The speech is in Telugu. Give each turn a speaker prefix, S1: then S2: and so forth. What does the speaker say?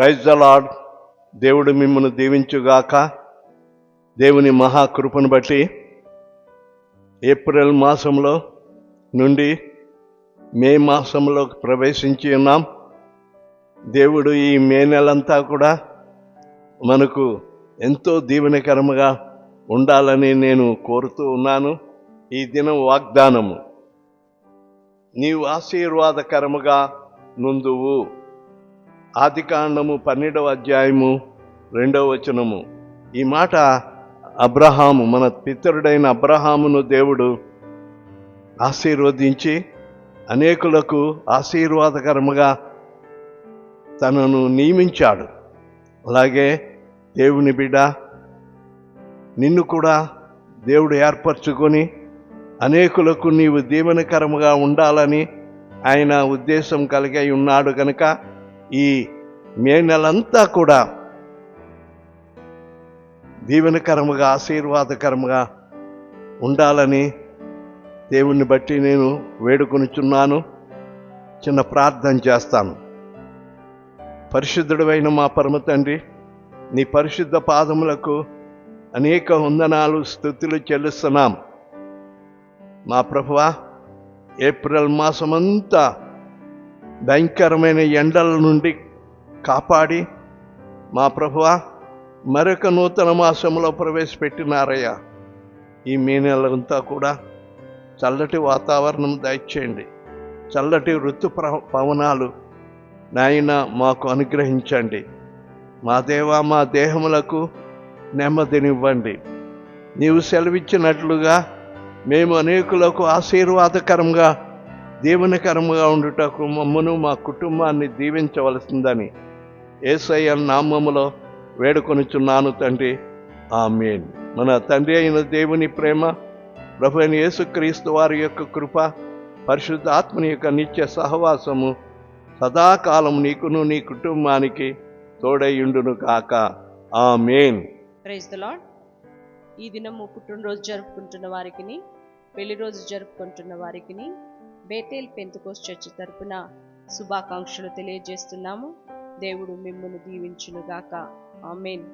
S1: ప్రైజ్ ద లార్డ్ దేవుడు మిమ్మల్ని దీవించుగాక. దేవుని మహాకృపను బట్టి ఏప్రిల్ మాసంలో నుండి మే మాసంలో ప్రవేశించి ఉన్నాం. దేవుడు ఈ మే నెలంతా కూడా మనకు ఎంతో దీవెనకరముగా ఉండాలని నేను కోరుతూ ఉన్నాను. ఈ దినం వాగ్దానము. నీవు ఆశీర్వాదకరముగా నుందువు. ఆదికాండము పన్నెండవ అధ్యాయము రెండవ వచనము. ఈ మాట అబ్రహాము మన పితరుడైన అబ్రహామును దేవుడు ఆశీర్వదించి అనేకులకు ఆశీర్వాదకరముగా తనను నియమించాడు. అలాగే దేవుని బిడ్డ నిన్ను కూడా దేవుడు ఏర్పరచుకొని అనేకులకు నీవు దీవెనకరముగా ఉండాలని ఆయన ఉద్దేశం కలిగి ఉన్నాడు కనుక ఈ మే నెలంతా కూడా దీవెనకరముగా ఆశీర్వాదకరముగా ఉండాలని దేవుణ్ణి బట్టి నేను వేడుకొనిచున్నాను. చిన్న ప్రార్థన చేస్తాను. పరిశుద్ధుడైన మా పరమ తండ్రి నీ పరిశుద్ధ పాదములకు అనేక వందనాలు స్థుతులు చెల్లిస్తున్నాం. మా ప్రభువా ఏప్రిల్ మాసమంతా భయంకరమైన ఎండల నుండి కాపాడి మా ప్రభువ మరొక నూతన మాసంలో ప్రవేశపెట్టినారయ్యా. ఈ మే నెలంతా కూడా చల్లటి వాతావరణం దయచేయండి. చల్లటి ఋతు పవనాలు నాయన మాకు అనుగ్రహించండి. మా దేవా మా దేహములకు నెమ్మదినివ్వండి. నీవు సెలవిచ్చినట్లుగా మేము అనేకులకు ఆశీర్వాదకరంగా దీవెనకరంగా ఉండుటకు మమ్మను మా కుటుంబాన్ని దీవించవలసిందని ఏసయ్య నామములో వేడుకొనుచున్నాను తండ్రి. ఆమెన్. మన తండ్రి అయిన దేవుని ప్రేమ ప్రభు అయిన యేసుక్రీస్తు వారి యొక్క కృప పరిశుద్ధ ఆత్మని యొక్క నిత్య సహవాసము సదాకాలం నీకును నీ కుటుంబానికి తోడైయుండును కాక ఆమెన్.
S2: ప్రైజ్ ఈ దినము పుట్టినరోజు జరుపుకుంటున్న వారికి పెళ్ళి రోజు జరుపుకుంటున్న వారికి బేతేల్ పెంతుకోస్ చర్చ్ తరపున శుభాకాంక్షలు తెలియజేస్తున్నాము. దేవుడు మిమ్మల్ని దీవించునుగాక. ఆమెన్.